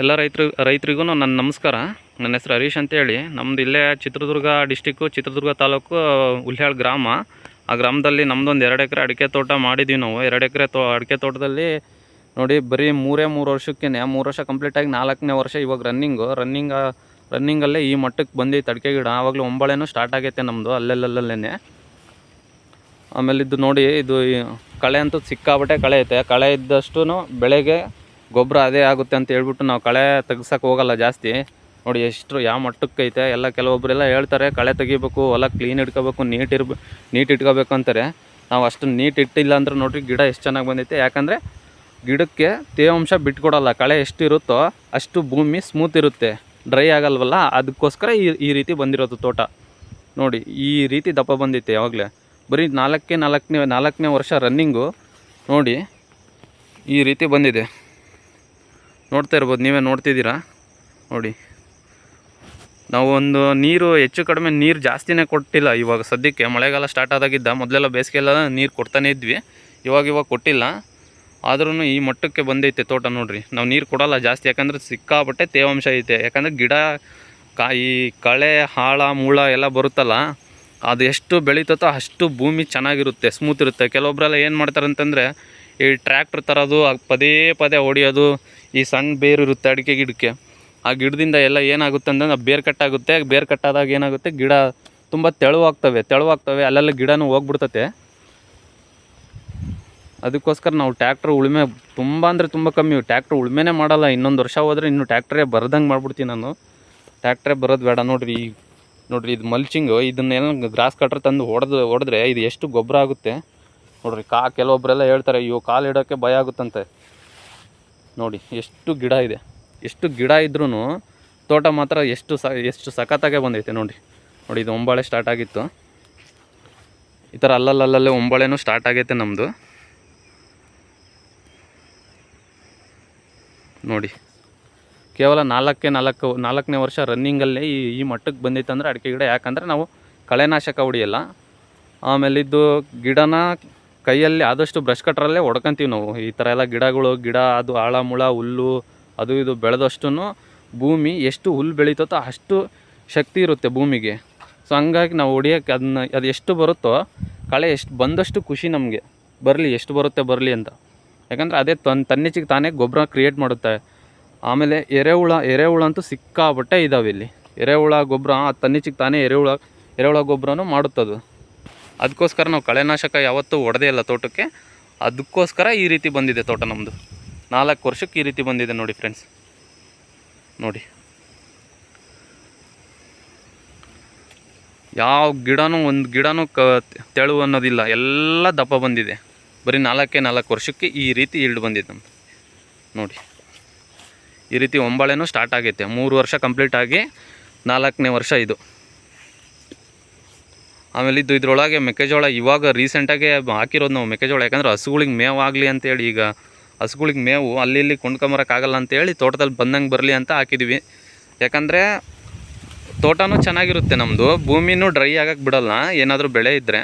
ಎಲ್ಲ ರೈತರು ರೈತರಿಗೂ ನನ್ನ ನಮಸ್ಕಾರ. ನನ್ನ ಹೆಸರು ಹರೀಶ್ ಅಂತೇಳಿ. ನಮ್ಮದು ಇಲ್ಲೇ ಚಿತ್ರದುರ್ಗ ಡಿಸ್ಟಿಕ್ಕು ಚಿತ್ರದುರ್ಗ ತಾಲೂಕು ಉಲ್ಯಾಳ್ ಗ್ರಾಮ. ಆ ಗ್ರಾಮದಲ್ಲಿ ನಮ್ಮದೊಂದು ಎರಡು ಎಕರೆ ಅಡಿಕೆ ತೋಟ ಮಾಡಿದ್ದೀವಿ ನಾವು. ಎರಡು ಎಕರೆ ತೋ, ಅಡಿಕೆ ತೋಟದಲ್ಲಿ ನೋಡಿ ಬರೀ ಮೂರೇ ಮೂರು ವರ್ಷಕ್ಕೇ ಮೂರು ವರ್ಷ ಕಂಪ್ಲೀಟಾಗಿ ನಾಲ್ಕನೇ ವರ್ಷ ಇವಾಗ ರನ್ನಿಂಗು ರನ್ನಿಂಗ್ ರನ್ನಿಂಗಲ್ಲೇ ಈ ಮಟ್ಟಕ್ಕೆ ಬಂದೈತೆ ಅಡಿಕೆ ಗಿಡ. ಆವಾಗಲೂ ಒಂಬಳೆನೂ ಸ್ಟಾರ್ಟ್ ಆಗೈತೆ ನಮ್ಮದು ಅಲ್ಲೆಲ್ಲಲ್ಲೇ ಆಮೇಲೆ ಇದು ನೋಡಿ ಇದು ಕಳೆ ಅಂತೂ ಸಿಕ್ಕಾಬಟ್ಟೆ ಕಳೆ ಐತೆ. ಕಳೆ ಇದ್ದಷ್ಟು ಬೆಳೆಗೆ ಗೊಬ್ಬರ ಅದೇ ಆಗುತ್ತೆ ಅಂತ ಹೇಳ್ಬಿಟ್ಟು ನಾವು ಕಳೆ ತೆಗ್ಸಕ್ಕೆ ಹೋಗಲ್ಲ ಜಾಸ್ತಿ. ನೋಡಿ ಎಷ್ಟು ಯಾವ ಮಟ್ಟಕ್ಕೆ ಐತೆ, ಎಲ್ಲ ಕೆಲವೊಬ್ಬರೆಲ್ಲ ಹೇಳ್ತಾರೆ, ಕಳೆ ತೆಗಿಬೇಕು, ಹೊಲ ಕ್ಲೀನ್ ಇಟ್ಕೋಬೇಕು, ನೀಟ್ ಇರ್ಬ, ನೀಟ್ ಇಟ್ಕೋಬೇಕು ಅಂತಾರೆ. ನಾವು ಅಷ್ಟು ನೀಟ್ ಇಟ್ಟಿಲ್ಲ ಅಂದ್ರೆ ನೋಡ್ರಿ ಗಿಡ ಎಷ್ಟು ಚೆನ್ನಾಗಿ ಬಂದೈತೆ. ಯಾಕಂದರೆ ಗಿಡಕ್ಕೆ ತೇವಾಂಶ ಬಿಟ್ಕೊಡಲ್ಲ, ಕಳೆ ಎಷ್ಟು ಇರುತ್ತೋ ಅಷ್ಟು ಭೂಮಿ ಸ್ಮೂತ್ ಇರುತ್ತೆ. ಡ್ರೈ ಆಗಲ್ವಲ್ಲ, ಅದಕ್ಕೋಸ್ಕರ ಈ ಈ ರೀತಿ ಬಂದಿರೋದು ತೋಟ. ನೋಡಿ, ಈ ರೀತಿ ದಪ್ಪ ಬಂದೈತೆ ಯಾವಾಗಲೇ. ಬರೀ ನಾಲ್ಕೇ ನಾಲ್ಕನೇ ನಾಲ್ಕನೇ ವರ್ಷ ರನ್ನಿಂಗು ನೋಡಿ, ಈ ರೀತಿ ಬಂದಿದೆ. ನೋಡ್ತಾ ಇರ್ಬೋದು, ನೀವೇ ನೋಡ್ತಿದ್ದೀರಾ? ನೋಡಿ. ನಾವು ಒಂದು ನೀರು ಹೆಚ್ಚು ಕಡಿಮೆ ನೀರು ಜಾಸ್ತಿನೇ ಕೊಟ್ಟಿಲ್ಲ ಇವಾಗ ಸದ್ಯಕ್ಕೆ. ಮಳೆಗಾಲ ಸ್ಟಾರ್ಟ್ ಆದಾಗಿದ್ದ ಮೊದಲೆಲ್ಲ ಬೇಸಿಗೆಲ್ಲ ನೀರು ಕೊಡ್ತಾನೇ ಇದ್ವಿ. ಇವಾಗ ಇವಾಗ ಕೊಟ್ಟಿಲ್ಲ. ಆದ್ರೂ ಈ ಮಟ್ಟಕ್ಕೆ ಬಂದೈತೆ ತೋಟ ನೋಡ್ರಿ. ನಾವು ನೀರು ಕೊಡಲ್ಲ ಜಾಸ್ತಿ, ಯಾಕಂದ್ರೆ ಸಿಕ್ಕಾಪಟ್ಟೆ ತೇವಾಂಶ ಐತೆ. ಯಾಕಂದ್ರೆ ಗಿಡ ಕಾಯಿ ಕಳೆ, ಹಾಳ, ಮೂಳ ಎಲ್ಲ ಬರುತ್ತಲ್ಲ, ಅದು ಎಷ್ಟು ಬೆಳೀತತೋ ಅಷ್ಟು ಭೂಮಿ ಚೆನ್ನಾಗಿರುತ್ತೆ ಸ್ಮೂತ್ ಇರುತ್ತೆ. ಕೆಲವೊಬ್ಬರೆಲ್ಲ ಏನು ಮಾಡ್ತಾರೆ ಅಂತಂದರೆ ಈ ಟ್ರ್ಯಾಕ್ಟ್ರ್ ತರೋದು ಪದೇ ಪದೇ ಹೊಡಿಯೋದು ಈ ಸಣ್ಣ ಬೇರು ಇರುತ್ತೆ ಅಡಿಕೆ ಗಿಡಕ್ಕೆ. ಆ ಗಿಡದಿಂದ ಎಲ್ಲ ಏನಾಗುತ್ತೆ ಅಂತಂದ್ರೆ ಬೇರು ಕಟ್ಟಾಗುತ್ತೆ ಬೇರು ಕಟ್ಟಾದಾಗ ಏನಾಗುತ್ತೆ? ಗಿಡ ತುಂಬ ತೆಳುವಾಗ್ತವೆ ತೆಳುವಾಗ್ತವೆ. ಅಲ್ಲೆಲ್ಲ ಗಿಡನೂ ಹೋಗ್ಬಿಡ್ತತೆ. ಅದಕ್ಕೋಸ್ಕರ ನಾವು ಟ್ಯಾಕ್ಟ್ರ್ ಉಳುಮೆ ತುಂಬ ಅಂದರೆ ತುಂಬ ಕಮ್ಮಿ. ಟ್ಯಾಕ್ಟ್ರ್ ಉಳುಮೆನೇ ಮಾಡಲ್ಲ. ಇನ್ನೊಂದು ವರ್ಷ ಹೋದರೆ ಇನ್ನು ಟ್ಯಾಕ್ಟ್ರೇ ಬರದಂಗೆ ಮಾಡ್ಬಿಡ್ತೀನಿ ನಾನು. ಟ್ಯಾಕ್ಟ್ರೇ ಬರೋದು ಬೇಡ. ನೋಡಿರಿ, ಈ ನೋಡ್ರಿ ಇದು ಮಲ್ಚಿಂಗು ಇದನ್ನೇನೋ ಗ್ರಾಸ್ ಕಟ್ರ್ ತಂದು ಹೊಡೆದು ಹೊಡೆದ್ರೆ ಇದು ಎಷ್ಟು ಗೊಬ್ಬರ ಆಗುತ್ತೆ. ನೋಡಿರಿ ಕಾ ಕೆಲವೊಬ್ಬರೆಲ್ಲ ಹೇಳ್ತಾರೆ, ಅಯ್ಯೋ, ಕಾಲು ಇಡೋಕ್ಕೆ ಭಯ ಆಗುತ್ತಂತೆ. ನೋಡಿ, ಎಷ್ಟು ಗಿಡ ಇದೆ. ಎಷ್ಟು ಗಿಡ ಇದ್ರೂ ತೋಟ ಮಾತ್ರ ಎಷ್ಟು ಸ, ಎಷ್ಟು ಸಖತ್ತಾಗೆ ಬಂದೈತೆ ನೋಡಿ. ನೋಡಿ, ಇದು ಒಂಬಾಳೆ ಸ್ಟಾರ್ಟ್ ಆಗಿತ್ತು. ಈ ಥರ ಅಲ್ಲಲ್ಲಲ್ಲೇ ಒಂಬಾಳೆನೂ ಸ್ಟಾರ್ಟ್ ಆಗೈತೆ ನಮ್ಮದು ನೋಡಿ, ಕೇವಲ ನಾಲ್ಕೇ ನಾಲ್ಕು, ನಾಲ್ಕನೇ ವರ್ಷ ರನ್ನಿಂಗಲ್ಲೇ ಈ ಈ ಮಟ್ಟಕ್ಕೆ ಬಂದೈತೆ ಅಂದರೆ ಅಡಿಕೆ ಗಿಡ. ಯಾಕಂದರೆ ನಾವು ಕಳೆನಾಶಕ ಹೊಡಿಯಲ್ಲ. ಆಮೇಲೆ ಇದು ಗಿಡನ ಕೈಯಲ್ಲಿ ಆದಷ್ಟು ಬ್ರಷ್ ಕಟ್ರಲ್ಲೇ ಹೊಡ್ಕೊಂತೀವಿ ನಾವು. ಈ ಥರ ಎಲ್ಲ ಗಿಡಗಳು, ಗಿಡ, ಅದು ಆಳ ಮುಳ ಹುಲ್ಲು, ಅದು ಇದು ಬೆಳೆದಷ್ಟು ಭೂಮಿ ಎಷ್ಟು ಹುಲ್ಲು ಬೆಳೀತೋ ಅಷ್ಟು ಶಕ್ತಿ ಇರುತ್ತೆ ಭೂಮಿಗೆ. ಸೊ ಹಂಗಾಗಿ ನಾವು ಹೊಡಿಯೋಕ್ಕೆ ಅದನ್ನ, ಅದು ಎಷ್ಟು ಬರುತ್ತೋ, ಕಳೆ ಎಷ್ಟು ಬಂದಷ್ಟು ಖುಷಿ ನಮಗೆ. ಬರಲಿ, ಎಷ್ಟು ಬರುತ್ತೆ ಬರಲಿ ಅಂತ. ಯಾಕಂದರೆ ಅದೇ ತನ್ನ ತನ್ನಿಚ್ಚಿಗೆ ತಾನೇ ಗೊಬ್ಬರ ಕ್ರಿಯೇಟ್ ಮಾಡುತ್ತೆ. ಆಮೇಲೆ ಎರೆಹುಳ ಎರೆಹುಳ ಅಂತೂ ಸಿಕ್ಕಾಬಟ್ಟೆ ಇದ್ದಾವೆ ಇಲ್ಲಿ. ಎರೆಹುಳ ಗೊಬ್ಬರ ತನ್ನಿಚ್ಚಿಗೆ ತಾನೇ ಎರೆಹುಳ ಎರೆಹುಳ ಗೊಬ್ಬರನೂ ಮಾಡುತ್ತದು. ಅದಕ್ಕೋಸ್ಕರ ನಾವು ಕಳೆನಾಶಕ ಯಾವತ್ತೂ ಹೊಡೆದೇ ಇಲ್ಲ ತೋಟಕ್ಕೆ. ಅದಕ್ಕೋಸ್ಕರ ಈ ರೀತಿ ಬಂದಿದೆ ತೋಟ ನಮ್ಮದು ನಾಲ್ಕು ವರ್ಷಕ್ಕೆ ಈ ರೀತಿ ಬಂದಿದೆ ನೋಡಿ ಫ್ರೆಂಡ್ಸ್ ನೋಡಿ. ಯಾವ ಗಿಡನೂ ಒಂದು ಗಿಡನೂ ಕ ತೆಳು ಅನ್ನೋದಿಲ್ಲ, ಎಲ್ಲ ದಪ್ಪ ಬಂದಿದೆ. ಬರೀ ನಾಲ್ಕೇ ನಾಲ್ಕು ವರ್ಷಕ್ಕೆ ಈ ರೀತಿ ಈಲ್ಡ್ ಬಂದಿದೆ ನಮ್ಮದು ನೋಡಿ. ಈ ರೀತಿ ಒಂಬಾಳೆನೂ ಸ್ಟಾರ್ಟ್ ಆಗೈತೆ. ಮೂರು ವರ್ಷ ಕಂಪ್ಲೀಟ್ ಆಗಿ ನಾಲ್ಕನೇ ವರ್ಷ ಇದು. ಆಮೇಲೆ ಇದು ಇದರೊಳಗೆ ಮೆಕ್ಕೆಜೋಳ ಇವಾಗ ರೀಸೆಂಟಾಗೆ ಹಾಕಿರೋದು ನಾವು ಮೆಕ್ಕೆಜೋಳ, ಯಾಕಂದ್ರೆ ಹಸುಗಳಿಗೆ ಮೇವು ಆಗಲಿ ಅಂತೇಳಿ ಈಗ ಹಸುಗಳಿಗೆ ಮೇವು ಅಲ್ಲಿ ಇಲ್ಲಿ ಕೊಂಡ್ಕೊಂಬರೋಕ್ಕಾಗಲ್ಲ ಅಂತೇಳಿ ತೋಟದಲ್ಲಿ ಬಂದಂಗೆ ಬರಲಿ ಅಂತ ಹಾಕಿದ್ವಿ. ಯಾಕಂದರೆ ತೋಟನೂ ಚೆನ್ನಾಗಿರುತ್ತೆ ನಮ್ಮದು ಭೂಮಿನೂ ಡ್ರೈ ಆಗಕ್ಕೆ ಬಿಡಲ್ಲ, ಏನಾದರೂ ಬೆಳೆ ಇದ್ದರೆ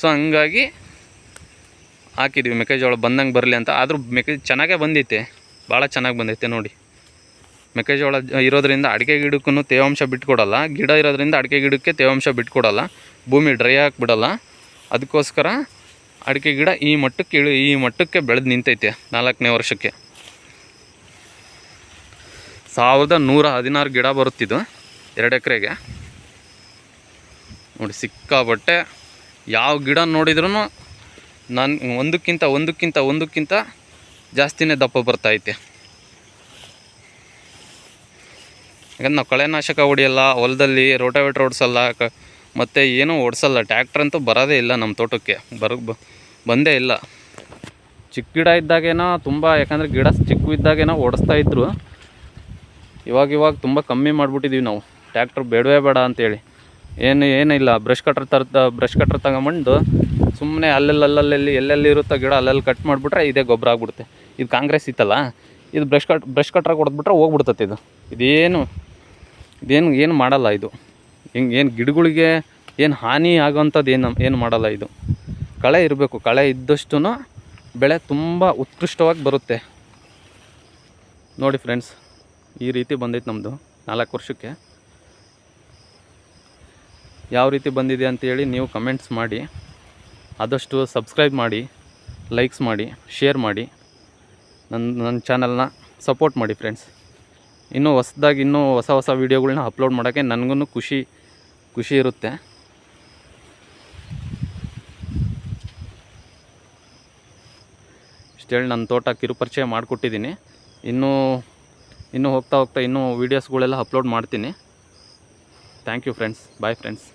ಸೊ ಹಂಗಾಗಿ ಹಾಕಿದ್ವಿ ಮೆಕ್ಕೆಜೋಳ ಬಂದಂಗೆ ಬರಲಿ ಅಂತ. ಆದರೂ ಮೆಕ್ಕೆ ಚೆನ್ನಾಗೇ ಬಂದೈತೆ, ಭಾಳ ಚೆನ್ನಾಗಿ ಬಂದೈತೆ ನೋಡಿ. ಮೆಕ್ಕೆಜೋಳ ಇರೋದ್ರಿಂದ ಅಡಿಕೆ ಗಿಡಕ್ಕೂ ತೇವಾಂಶ ಬಿಟ್ಕೊಡಲ್ಲ. ಗಿಡ ಇರೋದ್ರಿಂದ ಅಡಿಕೆ ಗಿಡಕ್ಕೆ ತೇವಾಂಶ ಬಿಟ್ಕೊಡಲ್ಲ. ಭೂಮಿ ಡ್ರೈ ಆಗಿಬಿಡಲ್ಲ. ಬಿಡಲ್ಲ ಅದಕ್ಕೋಸ್ಕರ ಅಡಿಕೆ ಗಿಡ ಈ ಮಟ್ಟಕ್ಕೆ ಇಳಿ, ಈ ಮಟ್ಟಕ್ಕೆ ಬೆಳೆದು ನಿಂತೈತೆ ನಾಲ್ಕನೇ ವರ್ಷಕ್ಕೆ. ಸಾವಿರದ ನೂರ ಹದಿನಾರು ಗಿಡ ಬರುತ್ತಿದ್ದು ಎರಡು ಎಕರೆಗೆ. ನೋಡಿ ಸಿಕ್ಕಾಬಟ್ಟೆ ಯಾವ ಗಿಡ ನೋಡಿದ್ರೂ ನಾನು ಒಂದಕ್ಕಿಂತ ಒಂದಕ್ಕಿಂತ ಒಂದಕ್ಕಿಂತ ಜಾಸ್ತಿನೇ ದಪ್ಪ ಬರ್ತೈತೆ ಯಾಕಂದ್ರೆ ನಾವು ಕಳೆನಾಶಕ ಹೊಡಿಯಲ್ಲ ಹೊಲದಲ್ಲಿ ರೋಟಾವೇಟ್ರ್ ಓಡಿಸಲ್ಲ, ಕ ಮತ್ತು ಏನೂ ಓಡಿಸಲ್ಲ. ಟ್ಯಾಕ್ಟ್ರ್ ಅಂತೂ ಬರೋದೇ ಇಲ್ಲ ನಮ್ಮ ತೋಟಕ್ಕೆ. ಬರ ಬಂದೇ ಇಲ್ಲ. ಚಿಕ್ಕ ಗಿಡ ಇದ್ದಾಗೇನೋ ತುಂಬ, ಯಾಕಂದರೆ ಗಿಡ ಚಿಕ್ಕ ಇದ್ದಾಗೇನೋ ಓಡಿಸ್ತಾ ಇದ್ರು. ಇವಾಗ ಇವಾಗ ತುಂಬ ಕಮ್ಮಿ ಮಾಡಿಬಿಟ್ಟಿದ್ದೀವಿ ನಾವು. ಟ್ಯಾಕ್ಟ್ರ್ ಬೇಡವೇ ಬೇಡ ಅಂತೇಳಿ. ಏನು ಏನಿಲ್ಲ ಬ್ರಷ್ ಕಟ್ರ್ ತರ್ತ ಬ್ರಷ್ ಕಟ್ರ್ ತಗೊಂಬಂದು ಸುಮ್ಮನೆ ಅಲ್ಲೆಲ್ಲಲ್ಲಿ ಎಲ್ಲೆಲ್ಲಿ ಇರುತ್ತೋ ಗಿಡ ಅಲ್ಲೆಲ್ಲಿ ಕಟ್ ಮಾಡಿಬಿಟ್ರೆ ಇದೇ ಗೊಬ್ಬರ ಆಗ್ಬಿಡುತ್ತೆ. ಇದು ಕಾಂಗ್ರೆಸ್ ಇತ್ತಲ್ಲ, ಇದು ಬ್ರಷ್ ಕಟ್, ಬ್ರಷ್ ಕಟ್ರಾಗ ಹೊಡೆದ್ಬಿಟ್ರೆ ಹೋಗ್ಬಿಡ್ತೈತೆ ಇದು. ಇದೇನು ಇದೇನು ಏನು ಮಾಡಲ್ಲ ಇದು. ಹಿಂಗೆ ಏನು ಗಿಡಗಳಿಗೆ ಏನು ಹಾನಿ ಆಗೋವಂಥದ್ದು ಏನು ಏನು ಮಾಡಲ್ಲ ಇದು. ಕಳೆ ಇರಬೇಕು, ಕಳೆ ಇದ್ದಷ್ಟು ಬೆಳೆ ತುಂಬ ಉತ್ಕೃಷ್ಟವಾಗಿ ಬರುತ್ತೆ. ನೋಡಿ ಫ್ರೆಂಡ್ಸ್, ಈ ರೀತಿ ಬಂದೈತೆ ನಮ್ಮದು ನಾಲ್ಕು ವರ್ಷಕ್ಕೆ. ಯಾವ ರೀತಿ ಬಂದಿದೆ ಅಂತೇಳಿ ನೀವು ಕಮೆಂಟ್ಸ್ ಮಾಡಿ, ಆದಷ್ಟು ಸಬ್ಸ್ಕ್ರೈಬ್ ಮಾಡಿ ಲೈಕ್ಸ್ ಮಾಡಿ ಶೇರ್ ಮಾಡಿ ನನ್ನ ನನ್ನ ಚಾನಲ್ನ ಸಪೋರ್ಟ್ ಮಾಡಿ ಫ್ರೆಂಡ್ಸ್ ಇನ್ನೂ ಹೊಸ್ದಾಗಿ ಇನ್ನೂ ಹೊಸ ಹೊಸ ವೀಡಿಯೋಗಳ್ನ ಅಪ್ಲೋಡ್ ಮಾಡೋಕ್ಕೆ ನನಗೂ ಖುಷಿ ಖುಷಿ ಇರುತ್ತೆ. ಇಷ್ಟೇಳಿ ನನ್ನ ತೋಟ ಕಿರುಪರಿಚಯ ಮಾಡಿಕೊಟ್ಟಿದ್ದೀನಿ. ಇನ್ನೂ ಇನ್ನೂ ಹೋಗ್ತಾ ಹೋಗ್ತಾ ಇನ್ನೂ ವೀಡಿಯೋಸ್ಗಳೆಲ್ಲ ಅಪ್ಲೋಡ್ ಮಾಡ್ತೀನಿ. Thank you friends bye friends